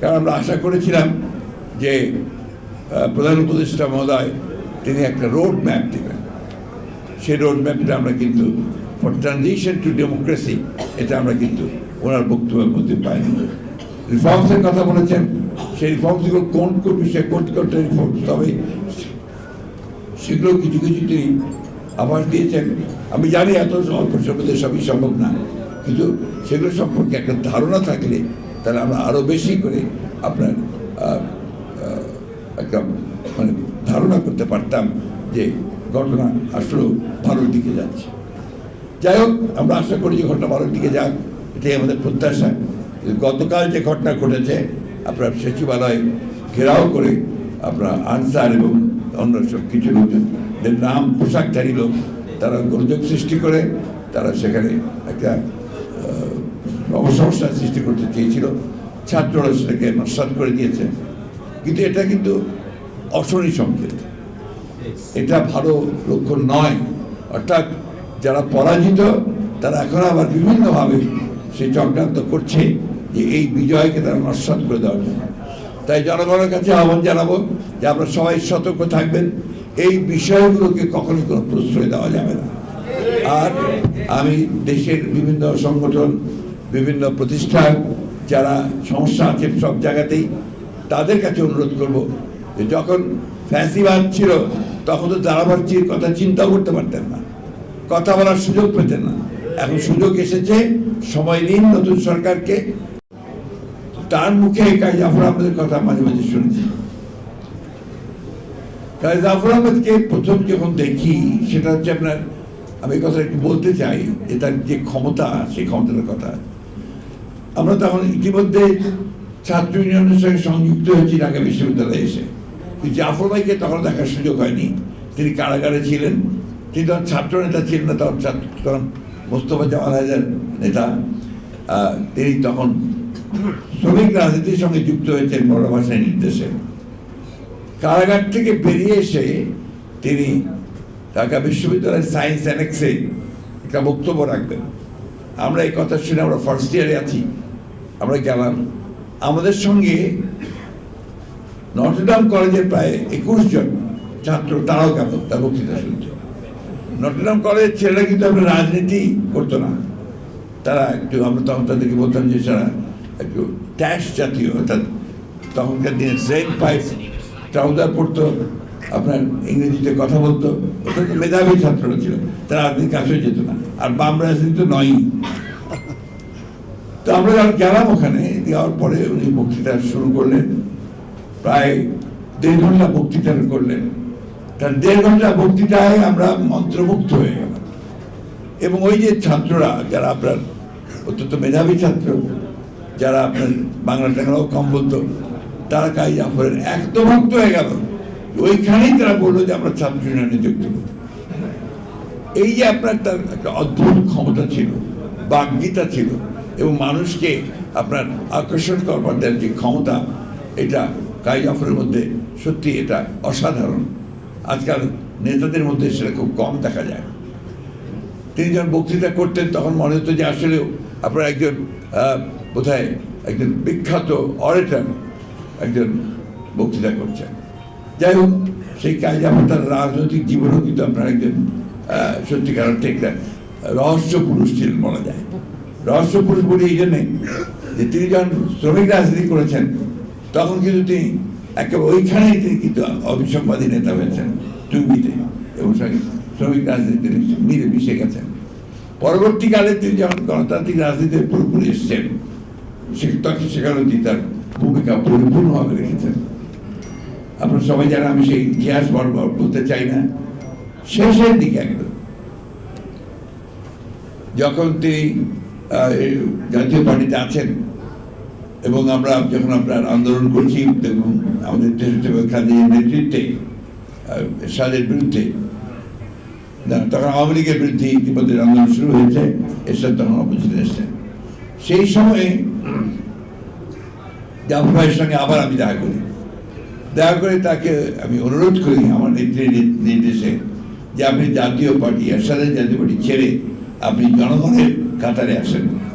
কারণ আমরা আশা করেছিলাম যে প্রধান উপদেষ্টা মহোদয়, তিনি একটা রোড ম্যাপ দেবেন। সেই রোড ম্যাপটা আমরা কিন্তু ফর ট্রানজিশন টু ডেমোক্রেসি এটা আমরা কিন্তু ওনার বক্তব্যের মধ্যে পাইনি। রিফর্মসের কথা বলেছেন, সেই রিফর্মসগুলো কোন কোন বিষয়ে, কোন কোনটা রিফর্মস তবে সেগুলো কিছু কিছু তিনি আভাস দিয়েছেন। আমি জানি এত অল্প সময় সবই সম্ভব না, কিন্তু সেগুলো সম্পর্কে একটা ধারণা থাকলে তাহলে আমরা আরও বেশি করে আপনার একটা মানে ধারণা করতে পারতাম যে ঘটনা আসলেও ভালোর দিকে যাচ্ছে। যাই হোক, আমরা আশা করি যে ঘটনা ভালোর দিকে যাক, এটাই আমাদের প্রত্যাশা। গতকাল যে ঘটনা ঘটেছে, আপনার সচিবালয় ঘেরাও করে আপনার আনসার এবং অন্য সব কিছু লোকদের নাম, পোশাকধারী লোক, তারা গোলযোগ সৃষ্টি করে, তারা সেখানে একটা আহ, সমস্যার সৃষ্টি করতে চেয়েছিল। ছাত্ররা সেটাকে নস্বাত করে দিয়েছে। কিন্তু এটা কিন্তু অশনি সংকেত। এটা ভালো লক্ষণ নয়। অর্থাৎ যারা পরাজিত তারা এখন আবার বিভিন্নভাবে সেই চক্রান্ত করছে যে এই বিজয়কে তারা নস্বাত করে দেওয়ার জন্য। তাই জনগণের কাছে আহ্বান জানাব যে আপনারা সবাই সতর্ক থাকবেন। এই বিষয়গুলোকে কখনোই কোনো প্রশ্রয় দেওয়া যাবে না। আর আমি দেশের বিভিন্ন সংগঠন বিভিন্ন প্রতিষ্ঠান, যারা সমস্যা আছে সব জায়গাতেই, তাদের কাছে অনুরোধ করব যে যখন ফ্যাসিবাদ ছিল, তখন তো দাঁড়াবাড়ির কথা চিন্তাও করতে পারতেন না, কথা বলার সুযোগ পেতেন না। এখন সুযোগ এসেছে, সময় দিন নতুন সরকারকে। তার মুখে জাফর আহমেদের কথা মাঝে মাঝে শুনেছি। কাজী জাফর আহমেদকে প্রথম যখন দেখি, সেটা হচ্ছে আপনার, আমি কথা একটু বলতে চাই, যে তার যে ক্ষমতা, সেই ক্ষমতার কথা। আমরা তখন ইতিমধ্যে ছাত্র ইউনিয়নের সঙ্গে সংযুক্ত হয়েছি, ঢাকা বিশ্ববিদ্যালয়ে এসে। কিন্তু জাফর ভাইকে তখন দেখার সুযোগ হয়নি। তিনি কারাগারে ছিলেন। তিনি তখন ছাত্র নেতা ছিলেন না, তখন ছাত্র, তখন মোস্তফা জামাল হায়দার নেতা। তিনি তখন শ্রমিক রাজনীতির সঙ্গে যুক্ত হয়েছেন বড় ভাষায় নির্দেশে। কারাগার থেকে বেরিয়ে এসে তিনি ঢাকা বিশ্ববিদ্যালয়ের সায়েন্স অ্যানেক্সে একটা বক্তব্য রাখবেন। আমরা এই কথা শুনে আমরা ফার্স্ট ইয়ারে আছি। আমরা গেলাম। আমাদের সঙ্গে নটরডাম কলেজের প্রায় একুশ জন ছাত্র, তারাও গেল তার বক্তৃতা শুনতে নটরডাম কলেজের ছেলেরা কিন্তু আমরা রাজনীতি করতো না। তারা একটু, আমরা তখন তাদেরকে বলতাম যে তারা একটু ট্যাক্স জাতীয়, অর্থাৎ তখনকার দিনে ট্রেন পাইপ ট্রাউজার পড়তো, আপনার ইংরেজিতে কথা বলতো ওটা মেধাবী ছাত্ররা ছিল, তারা রাজনীতির কাছেও যেত না। আর বাম রাজনীতি তো নয়ই। তো আমরা যখন গেলাম ওখানে, যাওয়ার পরে উনি বক্তৃতা শুরু করলেন। প্রায় দেড় ঘণ্টা বক্তৃতা করলেন। তার দেড় ঘণ্টা বক্তৃতায় আমরা মন্ত্রমুগ্ধ হয়ে গেলাম। এবং ওই যে ছাত্ররা, যারা আপনার অত্যন্ত মেধাবী ছাত্র, যারা আপনার বাংলা টাংলাও কম বলতো, তারা কাজ জাফরের একদম ভক্ত হয়ে গেল। ওইখানেই তারা বলল যে আমরা ছাত্র ইউনিয়নে দেবো এই যে আপনার তার একটা অদ্ভুত ক্ষমতা ছিল বাগ্যিতা ছিল এবং মানুষকে আপনার আকর্ষণ করবার তার যে ক্ষমতা, এটা কাই জাফরের মধ্যে সত্যি এটা অসাধারণ। আজকাল নেতাদের মধ্যে সেটা খুব কম দেখা যায়। তিনি যখন বক্তৃতা করতেন, তখন মনে হতো যে আসলেও আপনার একজন বোধহয় একজন বিখ্যাত অরেটার একজন বক্তৃতা করছেন। যাই হোক, সেই কাজে আমার তার রাজনৈতিক জীবনও কিন্তু আপনার একজন সত্যিকার একটা রহস্য পুরুষ ছিলেন বলা যায়। রহস্য পুরুষ বলি এই জন্যে যে তিনি যখন শ্রমিক রাজনীতি করেছেন, তখন কিন্তু তিনি একেবারে ওইখানেই তিনি কিন্তু অবিসংবাদী নেতা হয়েছেন টুঙ্গিতে এবং শ্রমিক রাজনীতি মিলে মিশে গেছেন। পরবর্তীকালে তিনি যখন গণতান্ত্রিক রাজনীতিতে পুরোপুরি এসছেন তখন সেখানেও তিনি তার ভূমিকা পরিপূর্ণভাবে রেখেছেন। আপনার সবাই জানেন, আমি সেই ইতিহাস বলতে চাই না। শেষের দিকে একদম, যখন তিনি জাতীয় পার্টিতে আছেন। এবং আমরা যখন আপনার আন্দোলন করছি এবং আমাদের খাদির নেতৃত্বে এরশাদের বিরুদ্ধে। তখন আওয়ামী লীগের বিরুদ্ধে ইতিমধ্যে আন্দোলন শুরু হয়েছে, এরশাদ তখন অপোজিশন এসছেন। সেই সময়ে জাফর সঙ্গে আবার আমি দেখা করি। দেখা করে তাকে আমি অনুরোধ করি আমার নেত্রীর নির্দেশে যে আপনি জাতীয় পার্টি, এরশাদের জাতীয় পার্টি ছেড়ে আপনি জনগণের Catarina.